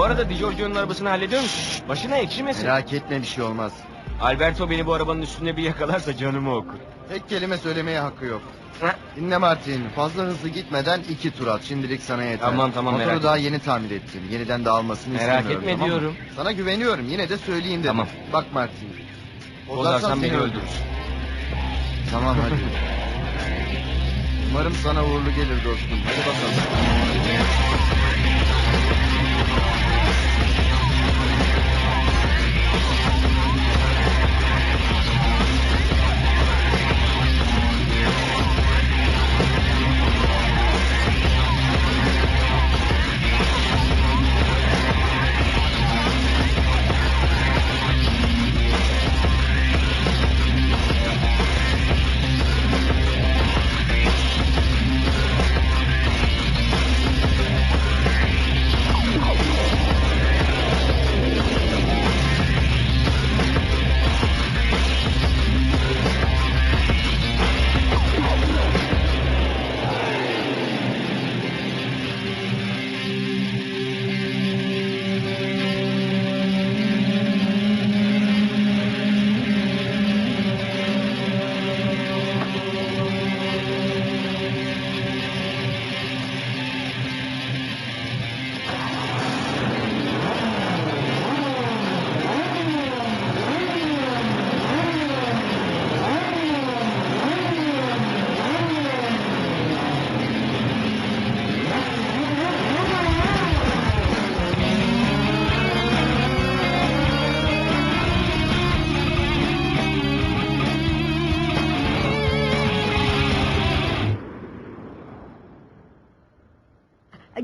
Bu arada Di Giorgio'nun arabasını hallediyor musun? Başına ekşimesin. Merak etme bir şey olmaz. Alberto beni bu arabanın üstünde bir yakalarsa canımı okur. Tek kelime söylemeye hakkı yok. Ha? Dinle Martin. Fazla hızlı gitmeden iki tur at. Şimdilik sana yeter. Tamam, tamam, Motoru merak daha yeni tamir ettim. Yeniden dağılmasını Merak istemiyorum. etme tamam mı? diyorum. Sana güveniyorum. Yine de söyleyeyim dedim. Tamam. Bak Martin. Bozarsan beni öldürürsün. Tamam hadi. Umarım sana uğurlu gelir dostum. Hadi bakalım.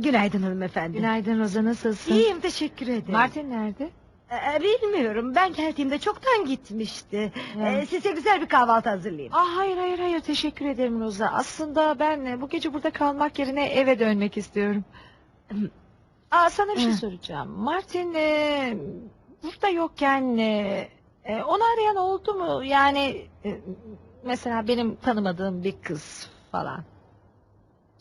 Günaydın hanımefendi. Günaydın Roza nasılsın? İyiyim teşekkür ederim. Martin nerede? Ee, bilmiyorum ben geldiğimde çoktan gitmişti. Ya. Ee, size güzel bir kahvaltı hazırlayayım. Ah hayır hayır hayır teşekkür ederim Roza. Aslında ben e, bu gece burada kalmak yerine eve dönmek istiyorum. Aa sana bir şey Hı. soracağım. Martin e, burada yokken e, e, onu arayan oldu mu? Yani e, mesela benim tanımadığım bir kız falan.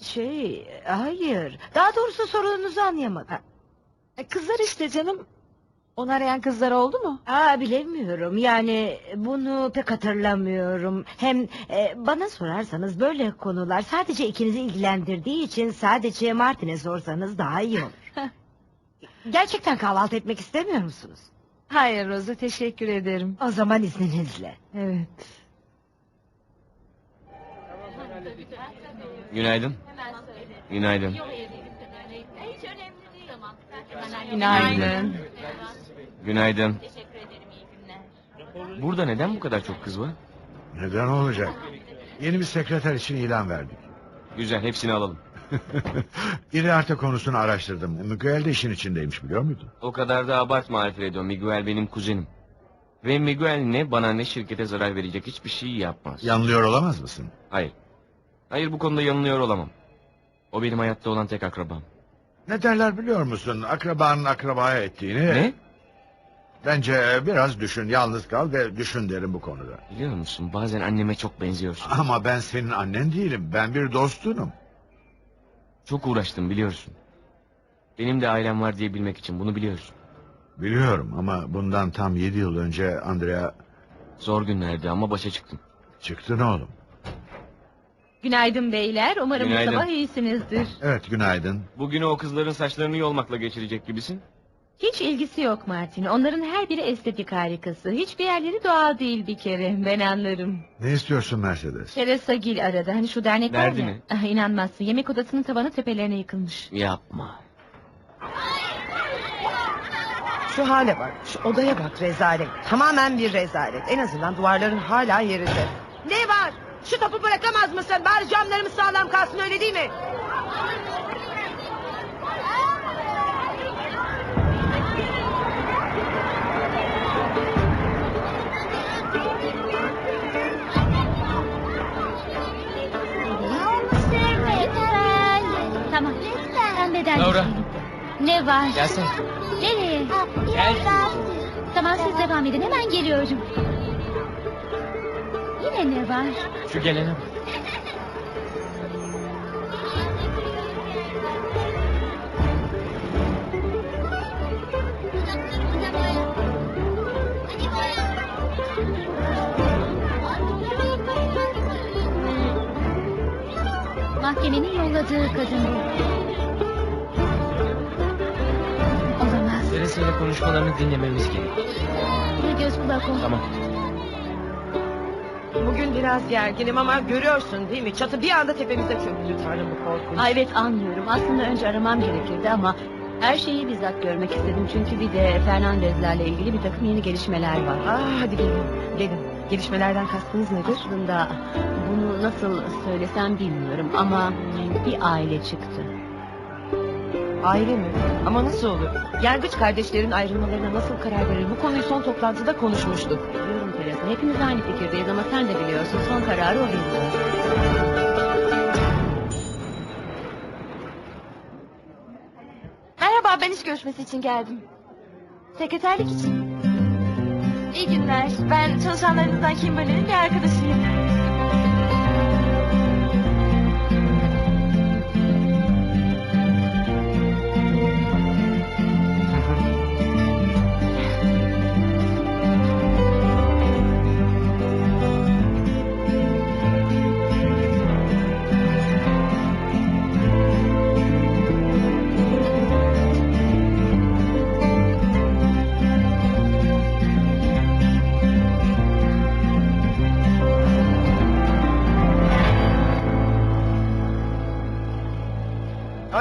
Şey hayır. Daha doğrusu sorununuzu anlayamadım. E, kızlar işte canım. Onu arayan kızlar oldu mu? Aa bilemiyorum yani bunu pek hatırlamıyorum. Hem e, bana sorarsanız böyle konular sadece ikinizi ilgilendirdiği için sadece Martin'e sorsanız daha iyi olur. Gerçekten kahvaltı etmek istemiyor musunuz? Hayır Roza teşekkür ederim. O zaman izninizle. Evet. Günaydın. Günaydın. Günaydın. Günaydın. Teşekkür ederim iyi günler. Burada neden bu kadar çok kız var? Neden olacak? Yeni bir sekreter için ilan verdik. Güzel hepsini alalım. İriarte konusunu araştırdım. Miguel de işin içindeymiş biliyor muydun? O kadar da abartma Alfredo. Miguel benim kuzenim. Ve Miguel ne bana ne şirkete zarar verecek hiçbir şey yapmaz. Yanılıyor olamaz mısın? Hayır. Hayır bu konuda yanılıyor olamam. O benim hayatta olan tek akrabam. Ne derler biliyor musun? Akrabanın akrabaya ettiğini... Ne? Bence biraz düşün, yalnız kal ve düşün derim bu konuda. Biliyor musun bazen anneme çok benziyorsun. Ama ben senin annen değilim. Ben bir dostunum. Çok uğraştım biliyorsun. Benim de ailem var diye bilmek için bunu biliyorsun. Biliyorum ama bundan tam yedi yıl önce Andrea Zor günlerdi ama başa çıktım. çıktın oğlum. Günaydın beyler. Umarım Günaydın. bu sabah iyisinizdir. Evet günaydın. Bugünü o kızların saçlarını yolmakla geçirecek gibisin. Hiç ilgisi yok Martin. Onların her biri estetik harikası. Hiçbir yerleri doğal değil bir kere. Ben anlarım. Ne istiyorsun Mercedes? Teresa Gil aradı. Hani şu dernek var Derdi ya. mi? Ah, inanmazsın. Yemek odasının tavanı tepelerine yıkılmış. Yapma. Şu hale bak, şu odaya bak rezalet. Tamamen bir rezalet. En azından duvarların hala yerinde. Şu topu bırakamaz mısın? Bari camlarımız sağlam kalsın öyle değil mi? Tamam. Laura. Ne var? Gelsene. Nereye? Gel. Tamam siz devam edin. Hemen geliyorum. Yine ne var? Şu gelene bak. Mahkemenin yolladığı kadın bu. Olamaz. Neresiyle konuşmalarını dinlememiz gerek. Bir göz kulak ol. Tamam. Bugün biraz gerginim ama görüyorsun değil mi? Çatı bir anda tepemize çöktü Tanrım bu korkunç. Ay evet anlıyorum. Aslında önce aramam gerekirdi ama her şeyi bizzat görmek istedim. Çünkü bir de Fernandezlerle ilgili bir takım yeni gelişmeler var. Ah hadi gelin, gelin. Gelişmelerden kastınız nedir? Aslında bunu nasıl söylesem bilmiyorum ama bir aile çıktı. Aile mi? Ama nasıl olur? Yargıç kardeşlerin ayrılmalarına nasıl karar verir? Bu konuyu son toplantıda konuşmuştuk. Biliyorum Teresa hepimiz aynı fikirdeyiz ama sen de biliyorsun son kararı o veriyor. Merhaba, ben iş görüşmesi için geldim. Sekreterlik için. İyi günler. Ben çalışanlarınızdan Kimberly'nin bir arkadaşıyım.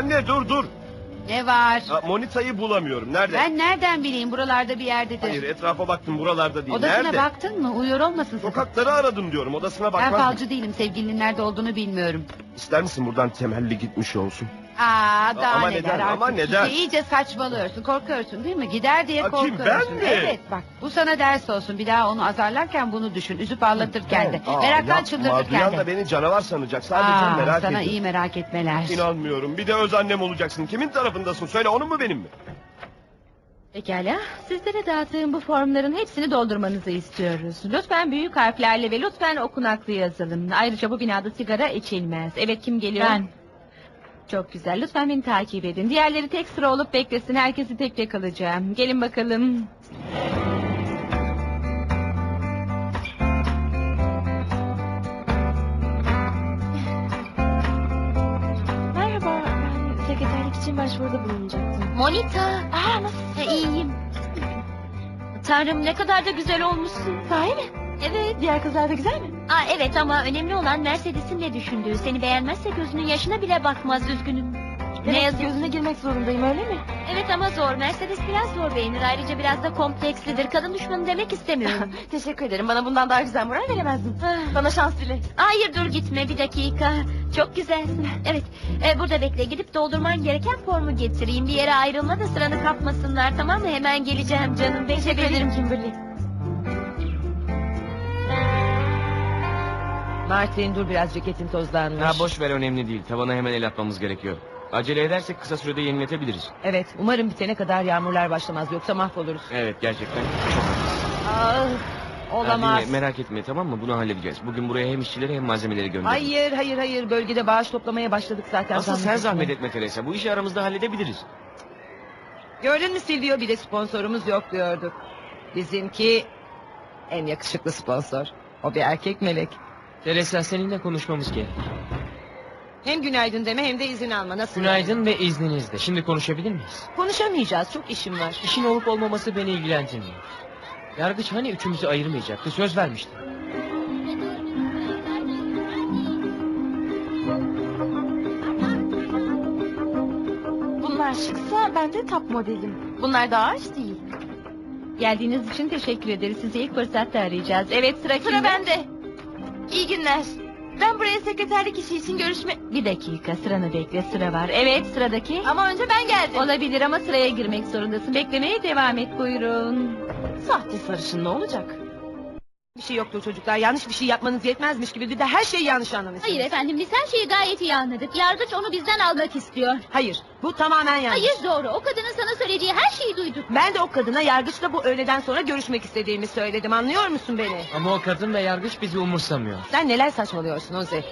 Anne dur dur. Ne var? Ha, Monita'yı bulamıyorum. Nerede? Ben nereden bileyim buralarda bir yerdedir. Hayır etrafa baktım buralarda değil. Odasına Nerede? baktın mı? Uyuyor olmasın sakın. Sokakları aradım diyorum. Odasına Ben bakmaz mı? falcı değilim. Sevgilinin nerede olduğunu bilmiyorum. İster misin buradan temelli gitmiş olsun? Aa daha Ama neler neden, artık. ama neden? İşte iyice saçmalıyorsun. Korkuyorsun değil mi? Gider diye Aa, kim, korkuyorsun. ben mi? Evet bak bu sana ders olsun. Bir daha onu azarlarken bunu düşün. Üzüp ağlatırken de. Aa, Meraktan yapma. çıldırırken Duyan de. da beni canavar sanacak. Sadece Aa, merak sana ediyorum. iyi merak etmeler. İnanmıyorum. Bir de öz annem olacaksın. Kimin tarafındasın? Söyle onun mu benim mi? Pekala. Sizlere dağıttığım bu formların hepsini doldurmanızı istiyoruz. Lütfen büyük harflerle ve lütfen okunaklı yazılın. Ayrıca bu binada sigara içilmez. Evet kim geliyor? Ben. Çok güzel. Lütfen beni takip edin. Diğerleri tek sıra olup beklesin. Herkesi tek tek alacağım. Gelin bakalım. Merhaba, ben sekreterlik için başvuruda bulunacaktım. Monita. Aa, nasılsın? iyiyim. Tanrım ne kadar da güzel olmuşsun. Sahi mi? Evet. Diğer kızlar da güzel mi? Aa, evet ama önemli olan Mercedes'in ne düşündüğü. Seni beğenmezse gözünün yaşına bile bakmaz üzgünüm. Ne yazık. gözüne girmek zorundayım öyle mi? Evet ama zor. Mercedes biraz zor beğenir. Ayrıca biraz da komplekslidir. Kadın düşmanı demek istemiyorum. Teşekkür ederim. Bana bundan daha güzel moral veremezdin. Bana şans dile. Hayır dur gitme bir dakika. Çok güzelsin. Evet e, burada bekle gidip doldurman gereken formu getireyim. Bir yere ayrılma da sıranı kapmasınlar tamam mı? Hemen geleceğim canım. Teşekkür ederim Kimberly. Martin dur biraz ceketin tozlanmış. Ha boş ver önemli değil. Tavana hemen el atmamız gerekiyor. Acele edersek kısa sürede yeniletebiliriz. Evet umarım bitene kadar yağmurlar başlamaz yoksa mahvoluruz. Evet gerçekten. Ah, Ha, olamaz. dinle, merak etme tamam mı? Bunu halledeceğiz. Bugün buraya hem işçileri hem malzemeleri gönderdik. Hayır hayır hayır bölgede bağış toplamaya başladık zaten. Asıl sen zahmet etme Teresa. Bu işi aramızda halledebiliriz. Gördün mü Silvio bir de sponsorumuz yok diyorduk. Bizimki en yakışıklı sponsor. O bir erkek melek. Teresa seninle konuşmamız gerek. Hem günaydın deme hem de izin alma. Nasıl? Günaydın ve izninizle. Şimdi konuşabilir miyiz? Konuşamayacağız. Çok işim var. İşin olup olmaması beni ilgilendirmiyor. Yargıç hani üçümüzü ayırmayacaktı söz vermişti. Bunlar şıksa ben de top modelim. Bunlar daha aç değil. Geldiğiniz için teşekkür ederiz. Sizi ilk fırsatta arayacağız. Evet sıra kimde? Sıra bende. İyi günler. Ben buraya sekreterlik işi için görüşme... Bir dakika sıranı bekle sıra var. Evet sıradaki. Ama önce ben geldim. Olabilir ama sıraya girmek zorundasın. Beklemeye devam et buyurun. Sahte sarışın ne olacak? Şey yoktur çocuklar. Yanlış bir şey yapmanız yetmezmiş gibi bir de her şeyi yanlış anlamışsınız. Hayır efendim biz her şeyi gayet iyi anladık. Yargıç onu bizden almak istiyor. Hayır. Bu tamamen yanlış. Hayır doğru. O kadının sana söyleyeceği her şeyi duyduk. Ben de o kadına yargıçla bu öğleden sonra görüşmek istediğimi söyledim. Anlıyor musun beni? Ama o kadın ve yargıç bizi umursamıyor. Sen neler saçmalıyorsun Oze?